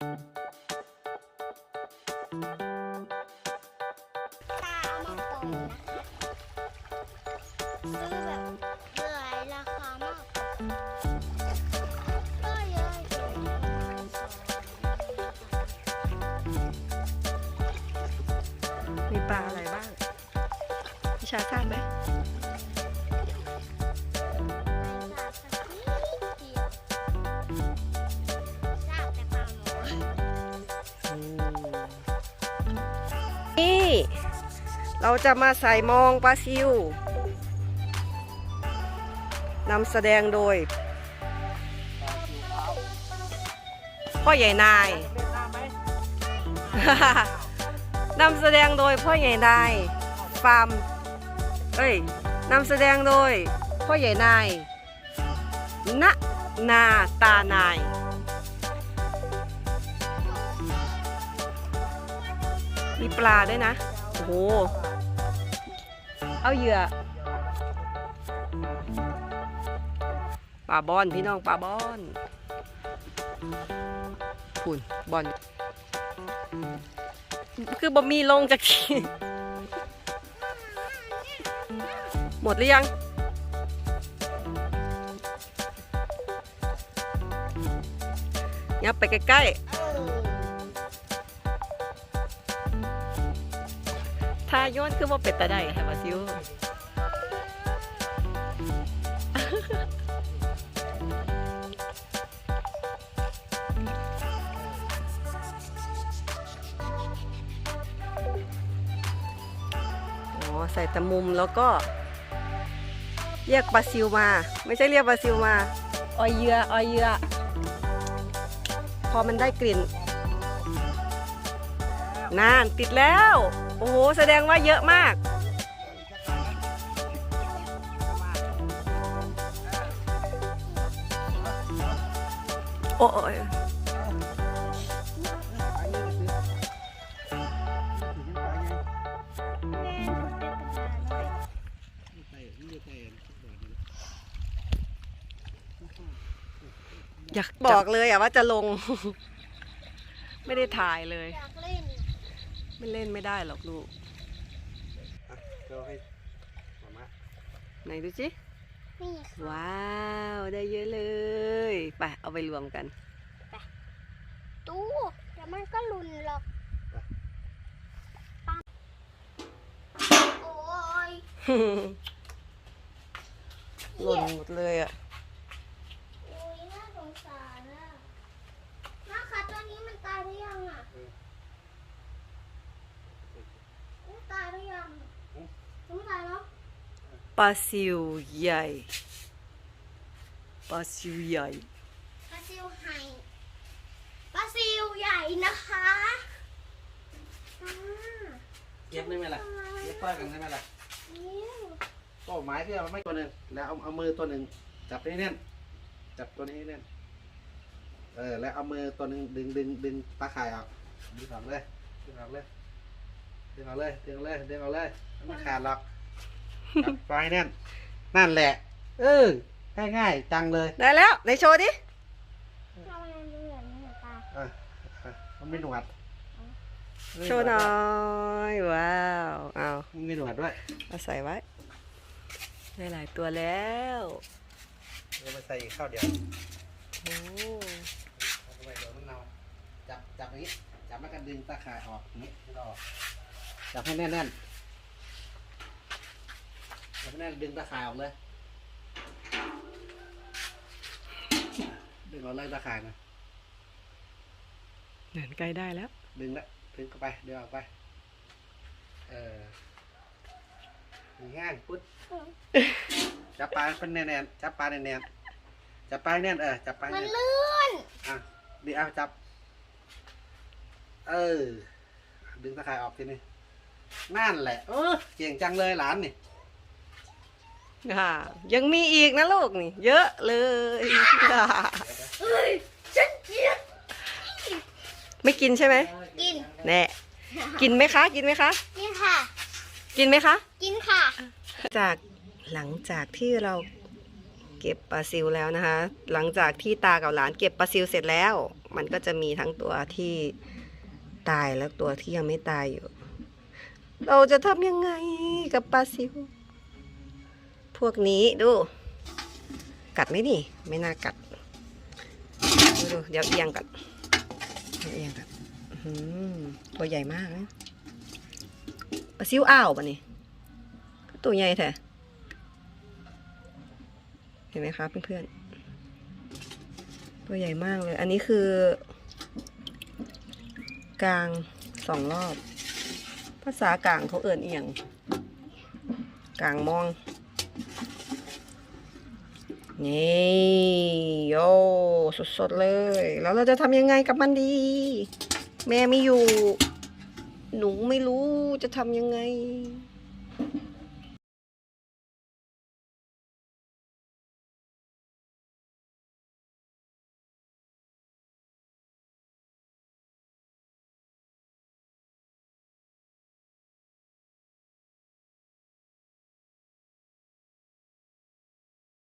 ตาเอามาปอยนะคะซื้อแบบหลายราคามากก็เยอะอยู่ประมาณสองมีปลาอะไรบ้างพิชาทราบไหม เราจะมาใส่มองปลาซิวนำแสดงโดย พ่อใหญ่นาย นำแสดงโดยพ่อใหญ่นายฟาร์มเอ้ยนำแสดงโดย พ่อใหญ่นายณนาตานาย มีปลาด้วยนะ โอ้โห เอาเหยื่อปลาบอนพี่น้องปลาบอนปุ่นบอน คือบะมีลงจากทีหมดหรือยังยับไปใกล้ๆ ถ้าย้อนคือว่าเป็ดตาได้ค่ะมาซิวอ๋อใส่แต่มุมแล้วก็เรียกปลาซิวมา ไม่ใช่เรียกปลาซิวมาออยเหยื่อออยเหยื่อพอมันได้กลิ่น นานติดแล้ว โอ้โห แสดงว่าเยอะมาก โอ้ยแม่หนูเป็นปลาน้อยอยากบอกเลยอะว่าจะลง ไม่ได้ถ่ายเลย อยากเล่น ไม่เล่นไม่ได้หรอกลูกเราให้มาม่าไหนดูสินี่ค่ะว้าวได้เยอะเลยไปเอาไปรวมกัน ตู้เดี๋ยวมันก็หลุนหรอกปังโอ้ยหล่นหมดเลยอะ โอ้ยน่าสงสารอะน้าคะตัวนี้มันตายหรือยังอะมันตายหรือยังยังไม่ตายเนาะ ปลาซิวใหญ่ปลาซิวใหญ่ปลาซิวไห่ปลาซิวใหญ่นะคะอ่าเย็บได้ไหมล่ะเย็บป้ากันได้ไหมล่ะนิ้วก็ไม้ที่เอาไม่ตัวหนึ่งแล้วเอาเอามือตัวหนึ่งจับให้แน่นจับตัวนี้ให้แน่นเออแล้วเอามือตัวหนึ่งดึงดึงดึงตาข่ายออกดึงออกเลยดึงออกเลยดึงออกเลยดึงออกเลยดึงออกเลยไม่ขาดหรอกจับ ไว้แน่นนั่นแหละ เออง่ายง่ายๆจังเลยได้แล้วไหนโชว์ดิทำไมมันเหมือนหนูตาเออเออมันไม่หนวดโชว์หน่อยว้าวเอามันไม่หนวดด้วยเอาใส่ไว้ได้หลายตัวแล้วเดี๋ยวมาใส่อีกข้าวเดียวโอ้เอาไปเดี๋ยวมันเนาจับจับอย่างนี้จับแล้วก็ดึงตาข่ายออกอย่างนี้ดึงออกจับให้แน่นๆ จับให้แน่นดึงตาข่ายออกเลย ดึงออกเลยตาข่ายนะเหมือนใกล้ได้แล้ว ดึงละดึงเข้าไปดึงออกไป เออง่ายปุ๊ดจับปลาเป็นแน่นๆจับปลาแน่นๆจับปลาให้แน่นเออจับปลาให้มันแน่นลื่นอะดีเอาจับ เออ ดึงตะข่ายออกทีนี้นั่นแหละ เออเก่งจังเลยหลานนี่ ค่ะ ยังมีอีกนะลูกนี่ เยอะเลยค่ะเฮ้ยฉันเกลียดไม่กินใช่ไหมกินแน่กินไหมคะ กินไหมคะ กินค่ะ กินไหมคะ กินค่ะ จากหลังจากที่เราเก็บก็บปลาซิวแล้วนะคะ หลังจากที่ตากับหลานเก็บปลาซิวเสร็จแล้ว มันก็จะมีทั้งตัวที่ตายและตัวที่ยังไม่ตายอยู่ เราจะทำยังไงกับปลาซิว พวกนี้ดู กัดไหมนี่ ไม่น่ากัดดูดูเดี๋ยวเอียงก่อนเดี๋ยวเอียงก่อนอื้อหือตัวใหญ่มากนะปลาซิวอ้าวปะนี่ตัวใหญ่แท้เห็นไหมคะเพื่อนๆตัวใหญ่มากเลย อันนี้คือกลางสองรอบ ภาษากลางเขาเอิ่นเอียงกลางมอง นี่โยสดๆเลย แล้วเราจะทำยังไงกับมันดี แม่ไม่อยู่ หนูไม่รู้จะทำยังไง